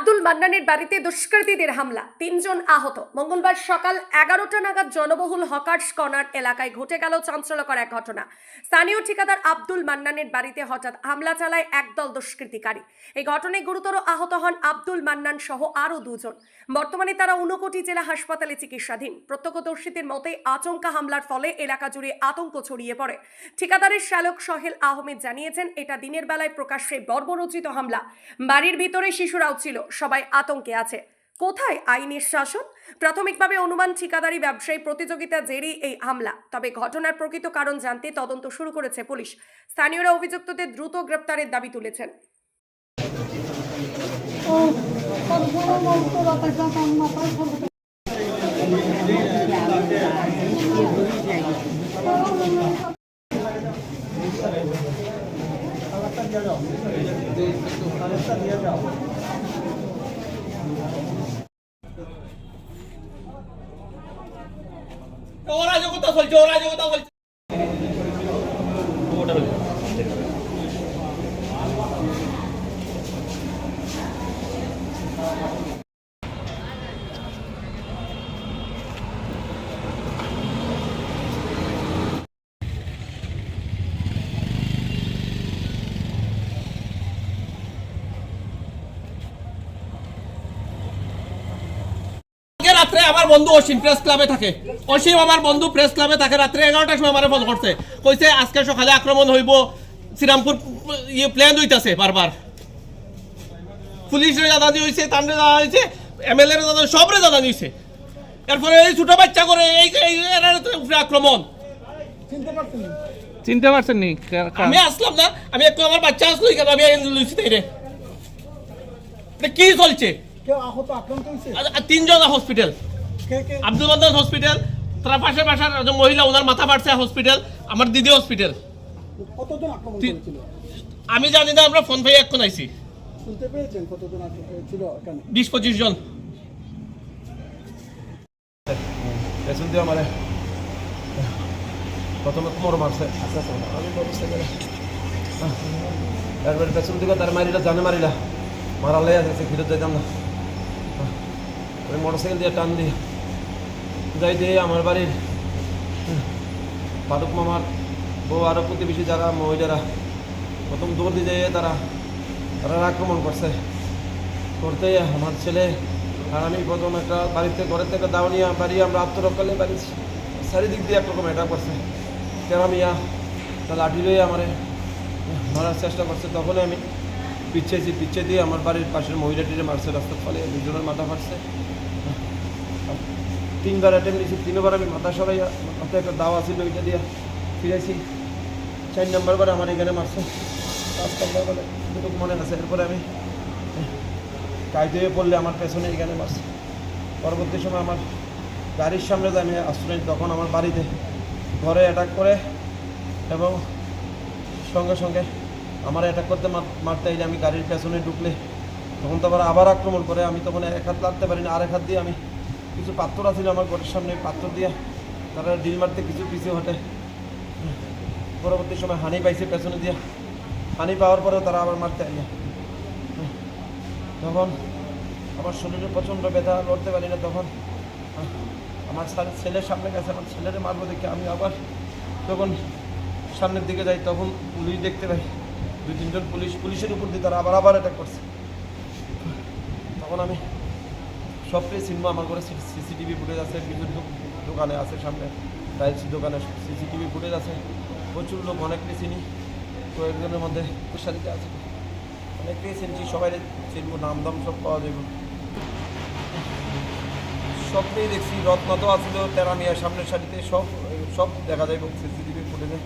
আব্দুল মান্নানের বাড়িতে দুষ্কৃতীদের হামলা। তিনজন আহত। মঙ্গলবার সকাল এগারোটা নাগাদ জনবহুল হকার্স কর্নার এলাকায় ঘটে গেল চাঞ্চল্যকর এক ঘটনা। স্থানীয় ঠিকাদার আব্দুল মান্নানের বাড়িতে হঠাৎ হামলা চালায় একদল দুষ্কৃতিকারী। এই ঘটনায় গুরুতর আহত হন আব্দুল মান্নান সহ আরও দুজন। বর্তমানে তারা ঊনকোটি জেলা হাসপাতালে চিকিৎসাধীন। প্রত্যক্ষদর্শীদের মতে আচমকা হামলার ফলে এলাকা জুড়ে আতঙ্ক ছড়িয়ে পড়ে। ঠিকাদারের শ্যালক সহেল আহমেদ জানিয়েছেন, এটা দিনের বেলায় প্রকাশ্যে বর্বরচিত হামলা। বাড়ির ভিতরে শিশুরাও ছিল। সবাই আতঙ্কে আছে। কোথায় আইনের শাসন? প্রাথমিকভাবে অনুমান ঠিকাদারি ব্যবসায়ী প্রতিযোগিতা জেরেই এই হামলা। তবে ঘটনার প্রকৃত কারণ জানতে তদন্ত শুরু করেছে পুলিশ। স্থানীয়রা অভিযুক্তদের দ্রুত গ্রেপ্তারের দাবি তুলেছেন। ও কত বড় মস্ত ചോറാ ചോദിച്ചാൽ ചോറാ ചോദിച്ചാൽ রাত্রে আমার বন্ধু অসীম প্রেস ক্লাবে থাকে। অসীম আমার বন্ধু প্রেস ক্লাবে থাকে রাত্রে এগারোটার সময় আমার ফোন করছে। কইছে আজকে সকালে আক্রমণ হইব শ্রীরামপুর ইয়ে প্ল্যান হইতাছে বারবার। পুলিশের জানানি হয়েছে তান্ডে জানা হয়েছে এমএলএ এর জানানি সবরে জানানি হয়েছে এরপরে এই ছোট বাচ্চা করে এই উপরে আক্রমণ। চিনতে পারছেন নি। আমি আসলাম না আমি একটু আমার বাচ্চা আসলো কেন আমি লুচি তাই রে। কি চলছে? কেউ আহত আক্রান্ত হয়েছে? আর- আর তিনজন হসপিটাল কে কে? আব্দুল মান্নান হসপিটাল তার পাশে পাশার একজন মহিলা ওনার মাথা ফাটছে হসপিটাল আমার দিদি হসপিটাল কতজন আক্রমণ করেছিল? আমি জানি না আমরা ফোন পাই এখন আইছি। শুনতে পেরেছেন কতজন ছিল এখানে? বিশ পঁচিশ জন। পেছন দিয়ে আমার প্রথমে কোমর মারছে। আস্তে আমি পেছন দিকে তার মারিলা জানে মারিলা। মারালে আছে ফিরত যাইতাম না। ওই মোটর সাইকেল দিয়ে টান দিয়ে যাই দিয়ে আমার বাড়ির ফারুক মামার বউ আরও প্রতিবেশী যারা মহিলারা প্রথম দৌড় দিয়ে যায় তারা তারা আক্রমণ করছে। করতে আমার ছেলে আর আমি প্রথম একটা বাড়িতে, ঘরের থেকে দাওয়ানিয়া বাড়ি আমরা আত্মরক্ষালে বাড়ি চারিদিক দিয়ে একরকম এটা করছে। কেরামিয়া তা লাঠি লয়ে আমারে মারার চেষ্টা করছে, তখনই আমি পিছিয়েছি পিছিয়ে দিয়ে আমার বাড়ির পাশের মহিলাটিরে মারছে, রাস্তার ফলে দুজনের মাথা ফাটছে। তিনবার অ্যাটেম্প নিয়েছি, তিনবার আমি মাথা সরাই মাথায় একটা দাওয়া ছিল ওইটা দিয়ে ফিরেছি চার নম্বর বার আমার এখানে মারছে। পাঁচ নম্বর মনে আছে, এরপরে আমি কায়দে পড়লে আমার পেছনে এখানে মারছে। পরবর্তী সময় আমার গাড়ির সামনে যে আমি আশ্রয়, তখন আমার বাড়িতে ঘরে অ্যাটাক করে এবং সঙ্গে সঙ্গে আমার অ্যাটাক করতে মার- মারতে এলে আমি গাড়ির পেছনে ঢুকলে, তখন তো আবার আবার আক্রমণ করে, আমি তখন এক হাত লাগতে পারি না আর এক হাত দিয়ে আমি কিছু পাত্র আছিল আমার ঘরের সামনে পাত্র দিয়ে তারা ডিল মারতে কিছু পিছু হটে। পরবর্তী সময় হানি পাইছে পেছনে দিয়ে, হানি পাওয়ার পরেও তারা আবার মারতে আইলে। তখন আমার শরীরে প্রচণ্ড ব্যথা, লড়তে পারি না তখন। আমার ছেলের সামনে গেছে, আমার ছেলের মারবো দেখে আমি আবার তখন সামনের দিকে যাই, তখন পুলিশ দেখতে পাই। দুই, তিনজন পুলিশ, পুলিশের উপর দিয়ে তারা আবার আবার অ্যাটাক করছে। তখন আমি সব পেয়ে চিনবো আমার ঘরে সিসিটিভি ফুটেজ আছে, বিভিন্ন দোকানে আছে সামনে। টাইলস দোকানে সিসিটিভি ফুটেজ আছে। প্রচুর লোক অনেককে চিনি। কয়েকজনের মধ্যে সারিতে আছে। অনেকটাই চিনছি সবাই চিনবো, নাম দাম সব পাওয়া যাবে সবটাই দেখছি, রত্ন তো আছিল তেরামিয়া সামনের সারিতে সব সব দেখা যাইব সিসিটিভি ফুটেজে